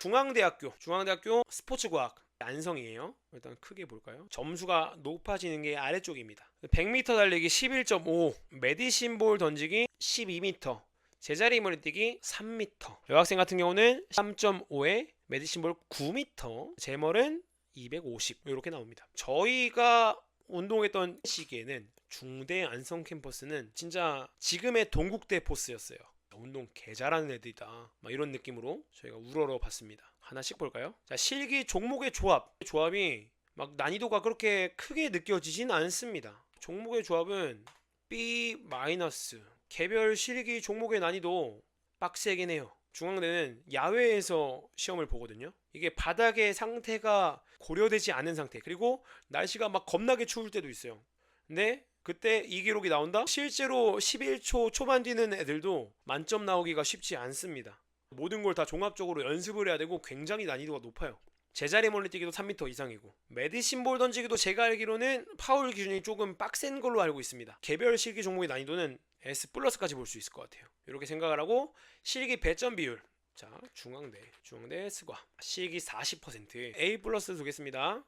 중앙대학교 중앙대학교 스포츠과학 안성이에요. 일단 크게 볼까요? 점수가 높아지는 게 아래쪽입니다. 100m 달리기 11.5, 메디신 볼 던지기 12m, 제자리 머리 뛰기 3m. 여학생 같은 경우는 3.5에 메디신 볼 9m, 제멀은 250 이렇게 나옵니다. 저희가 운동했던 시기에는 중대 안성 캠퍼스는 진짜 지금의 동국대 포스였어요. 운동 개 잘하는 애들이다. 막 이런 느낌으로 저희가 우러러 봤습니다. 하나씩 볼까요? 자, 실기 종목의 조합. 조합이 막 난이도가 그렇게 크게 느껴지진 않습니다. 종목의 조합은 B 마이너스. 개별 실기 종목의 난이도 빡세긴 해요. 중앙대는 야외에서 시험을 보거든요. 이게 바닥의 상태가 고려되지 않은 상태. 그리고 날씨가 막 겁나게 추울 때도 있어요. 근데 그때 이 기록이 나온다? 실제로 11초 초반 뛰는 애들도 만점 나오기가 쉽지 않습니다. 모든 걸 다 종합적으로 연습을 해야 되고 굉장히 난이도가 높아요. 제자리 멀리 뛰기도 3m 이상이고 메디신 볼 던지기도 제가 알기로는 파울 기준이 조금 빡센 걸로 알고 있습니다. 개별 실기 종목의 난이도는 S 플러스까지 볼 수 있을 것 같아요. 이렇게 생각을 하고 실기 배점 비율 자 중앙대 중앙대 스과 실기 40% A 플러스 두겠습니다.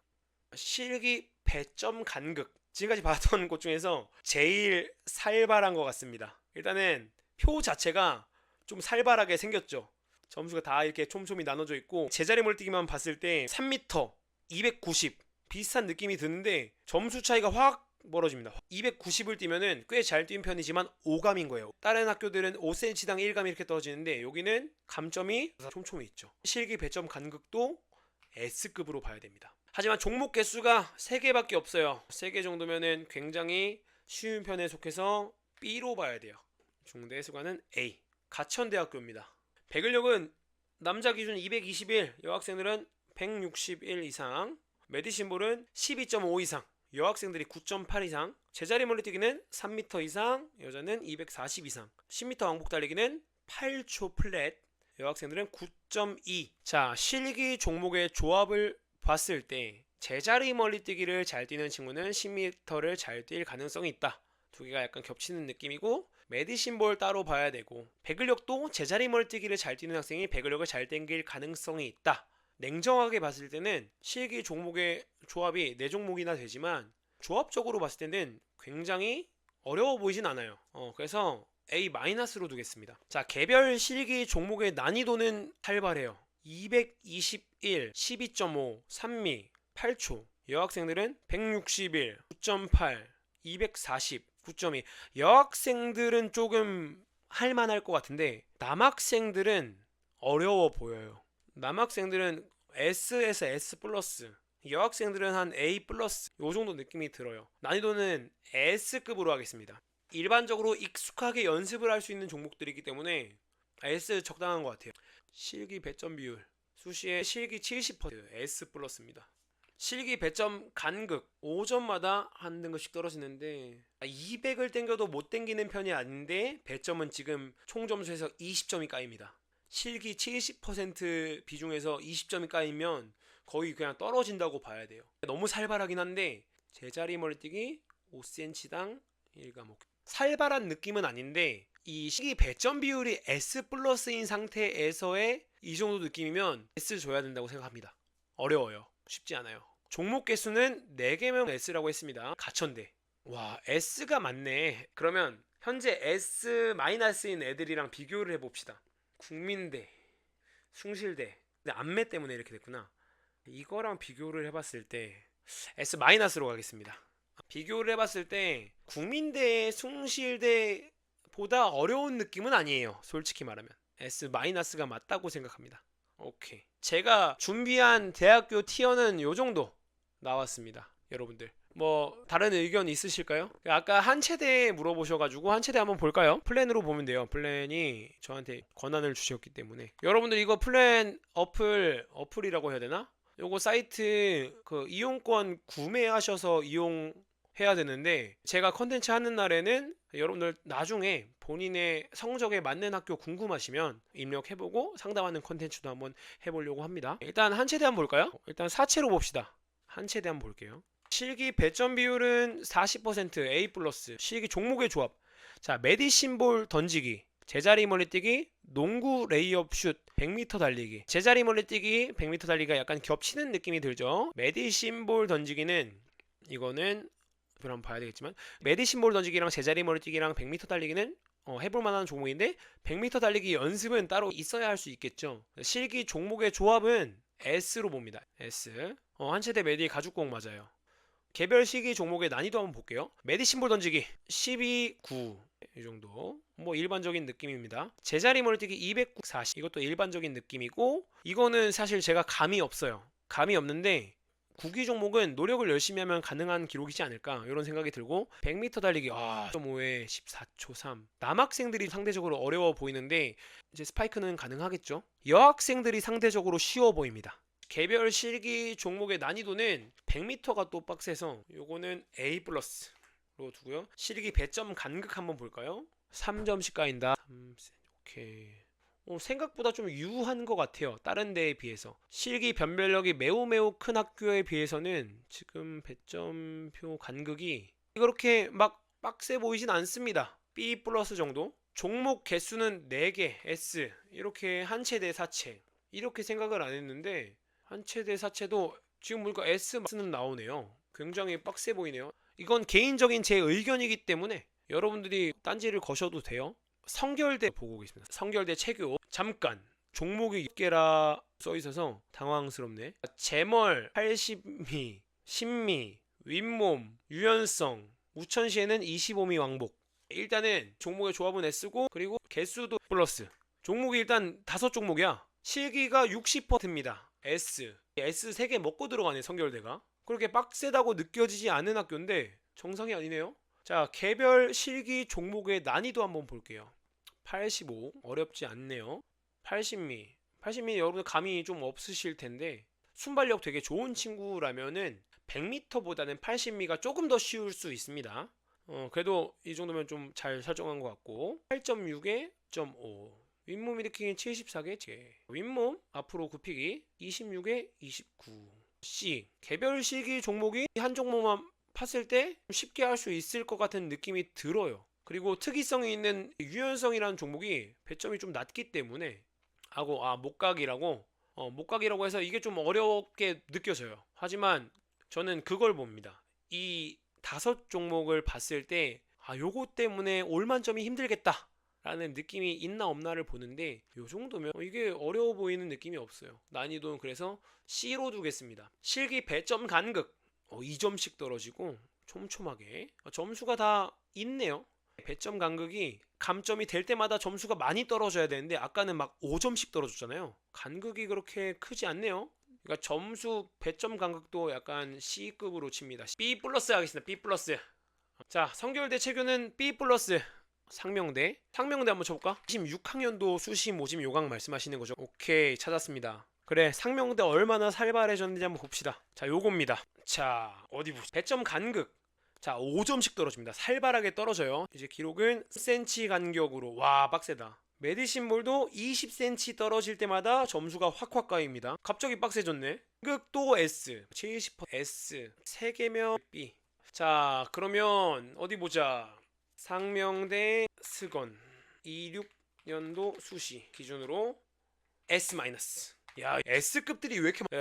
실기 배점 간극 지금까지 봤던 곳 중에서 제일 살벌한 것 같습니다. 일단은 표 자체가 좀 살벌하게 생겼죠. 점수가 다 이렇게 촘촘히 나눠져 있고 제자리 멀뛰기만 봤을 때 3m 290 비슷한 느낌이 드는데 점수 차이가 확 멀어집니다. 290을 뛰면은 꽤 잘 뛴 편이지만 5감인 거예요. 다른 학교들은 5cm당 1감 이렇게 떨어지는데 여기는 감점이 촘촘히 있죠. 실기 배점 간극도 S급으로 봐야 됩니다. 하지만 종목 개수가 3개밖에 없어요. 3개 정도면은 굉장히 쉬운 편에 속해서 B로 봐야 돼요. 중대 수관은 A. 가천대학교입니다. 배근력은 남자 기준 221, 여학생들은 161 이상, 메디신볼은 12.5 이상, 여학생들이 9.8 이상, 제자리 멀리뛰기는 3m 이상, 여자는 240 이상, 10m 왕복 달리기는 8초 플랫, 여학생들은 9.2. 자, 실기 종목의 조합을 봤을 때 제자리 멀리뛰기를 잘 뛰는 친구는 10m를 잘 뛸 가능성이 있다. 두 개가 약간 겹치는 느낌이고 메디신볼 따로 봐야 되고 배근력도 제자리 멀뛰기를 잘 뛰는 학생이 배근력을 잘 땡길 가능성이 있다. 냉정하게 봤을 때는 실기 종목의 조합이 네 종목이나 되지만 조합적으로 봤을 때는 굉장히 어려워 보이진 않아요. 어, 그래서 A 마이너스로 두겠습니다. 자, 개별 실기 종목의 난이도는 살벌해요. 221, 12.5, 3미, 8초. 여학생들은 161, 9.8, 240, 9.2. 여학생들은 조금 할만할 것 같은데 남학생들은 어려워 보여요. 남학생들은 S에서 S 플러스, 여학생들은 한 A 플러스 요 정도 느낌이 들어요. 난이도는 S급으로 하겠습니다. 일반적으로 익숙하게 연습을 할 수 있는 종목들이기 때문에 S 적당한 것 같아요. 실기 배점 비율 수시에 실기 70% S 플러스입니다. 실기 배점 간극 5점마다 한 등급씩 떨어지는데 200을 땡겨도 못 땡기는 편이 아닌데 배점은 지금 총 점수에서 20점이 까입니다. 실기 70% 비중에서 20점이 까이면 거의 그냥 떨어진다고 봐야 돼요. 너무 살벌하긴 한데 제자리 멀리뛰기 5cm당 1과목 살벌한 느낌은 아닌데 이 시기 배점 비율이 S 플러스인 상태에서의 이 정도 느낌이면 S 줘야 된다고 생각합니다. 어려워요. 쉽지 않아요. 종목 개수는 4개면 S라고 했습니다. 가천대. 와, S가 많네. 그러면 현재 S 마이너스인 애들이랑 비교를 해봅시다. 국민대, 숭실대. 근데 안매 때문에 이렇게 됐구나. 이거랑 비교를 해봤을 때 S 마이너스로 가겠습니다. 비교를 해봤을 때 국민대, 숭실대 보다 어려운 느낌은 아니에요. 솔직히 말하면 S 마이너스가 맞다고 생각합니다. 오케이. 제가 준비한 대학교 티어는 요 정도 나왔습니다. 여러분들. 뭐 다른 의견 있으실까요? 아까 한체대 물어보셔가지고 한체대 한번 볼까요? 플랜으로 보면 돼요. 플랜이 저한테 권한을 주셨기 때문에 여러분들 이거 플랜 어플 어플이라고 해야 되나? 요거 사이트 그 이용권 구매하셔서 이용 해야 되는데 제가 컨텐츠 하는 날에는 여러분들 나중에 본인의 성적에 맞는 학교 궁금하시면 입력해보고 상담하는 컨텐츠도 한번 해보려고 합니다. 일단 한 체대 한번 볼까요? 일단 사체로 봅시다. 한 체대 한번 볼게요. 실기 배점 비율은 40% A 플러스. 실기 종목의 조합. 자, 메디신볼 던지기. 제자리 멀리뛰기, 농구 레이업 슛, 100m 달리기. 제자리 멀리뛰기, 100m 달리기가 약간 겹치는 느낌이 들죠. 메디신볼 던지기는 이거는 별 한번 봐야 되겠지만 메디신볼 던지기랑 제자리 멀리뛰기랑 100m 달리기는 어, 해볼 만한 종목인데 100m 달리기 연습은 따로 있어야 할 수 있겠죠. 실기 종목의 조합은 S로 봅니다. S. 어, 한체대 메디 가죽공 맞아요. 개별 시기 종목의 난이도 한번 볼게요. 메디 신볼 던지기 12, 9. 이 정도. 뭐 일반적인 느낌입니다. 제자리 멀리뛰기 209, 40. 이것도 일반적인 느낌이고 이거는 사실 제가 감이 없어요. 감이 없는데 구기 종목은 노력을 열심히 하면 가능한 기록이지 않을까 이런 생각이 들고 100m 달리기 아 5에 14초 3 남학생들이 상대적으로 어려워 보이는데 이제 스파이크는 가능하겠죠? 여학생들이 상대적으로 쉬워 보입니다. 개별 실기 종목의 난이도는 100m가 또 빡세서 요거는 A 플러스로 두고요. 실기 배점 간극 한번 볼까요? 3점씩 까인다. 3cm 오케이. 어, 생각보다 좀 유한 것 같아요. 다른 데에 비해서. 실기 변별력이 매우 매우 큰 학교에 비해서는 지금 배점표 간극이 그렇게 막 빡세 보이진 않습니다. B 플러스 정도. 종목 개수는 4개, S. 이렇게 한 채대 사채. 이렇게 생각을 안 했는데 한 채대 사채도 지금 보니까 S는 나오네요. 굉장히 빡세 보이네요. 이건 개인적인 제 의견이기 때문에 여러분들이 딴지를 거셔도 돼요. 성결대 보고 계십니다. 성결대 체교 잠깐 종목이 6개라 써 있어서 당황스럽네. 제멀, 80미, 신미, 윗몸, 유연성, 우천시에는 25미 왕복. 일단은 종목의 조합은 S고 그리고 개수도 플러스. 종목이 일단 다섯 종목이야. 실기가 60%입니다. S. S 3개 먹고 들어가네 성결대가. 그렇게 빡세다고 느껴지지 않은 학교인데 정상이 아니네요. 자, 개별 실기 종목의 난이도 한번 볼게요. 85 어렵지 않네요. 80미 80미 여러분들 감이 좀 없으실 텐데 순발력 되게 좋은 친구라면은 100m보다는 80미가 조금 더 쉬울 수 있습니다. 어, 그래도 이 정도면 좀 잘 설정한 것 같고 8.6에 0.5 윗몸 일으키기 74개 제 윗몸 앞으로 굽히기 26에 29 C 개별 실기 종목이 한 종목만 팠을 때 쉽게 할 수 있을 것 같은 느낌이 들어요. 그리고 특이성이 있는 유연성이라는 종목이 배점이 좀 낮기 때문에 하고 아 목각이라고 어, 목각이라고 해서 이게 좀 어렵게 느껴져요. 하지만 저는 그걸 봅니다. 이 다섯 종목을 봤을 때 아 요거 때문에 올만점이 힘들겠다. 라는 느낌이 있나 없나를 보는데 요 정도면 이게 어려워 보이는 느낌이 없어요. 난이도는 그래서 C로 두겠습니다. 실기 배점 간극 어, 2점씩 떨어지고 촘촘하게 어, 점수가 다 있네요. 배점 간극이 감점이 될 때마다 점수가 많이 떨어져야 되는데 아까는 막 5점씩 떨어졌잖아요. 간극이 그렇게 크지 않네요. 그러니까 점수 배점 간극도 약간 C급으로 칩니다. B 플러스 하겠습니다. B 플러스. 자, 성결대 체교는 B 플러스. 상명대. 상명대 한번 쳐볼까? 26학년도 수시 모집 요강 말씀하시는 거죠. 오케이, 찾았습니다. 그래, 상명대 얼마나 살벌해졌는지 한번 봅시다. 자, 요겁니다. 자, 어디 보시 배점 간극. 자, 5점씩 떨어집니다. 살벌하게 떨어져요. 이제 기록은 10cm 간격으로. 와, 빡세다. 메디신볼도 20cm 떨어질 때마다 점수가 확확 까입니다. 갑자기 빡세졌네. 극도 S, 70% S, 3개면 B. 자, 그러면 어디 보자. 상명대 스건 26년도 수시 기준으로 S. 야, S급들이 왜 이렇게 많...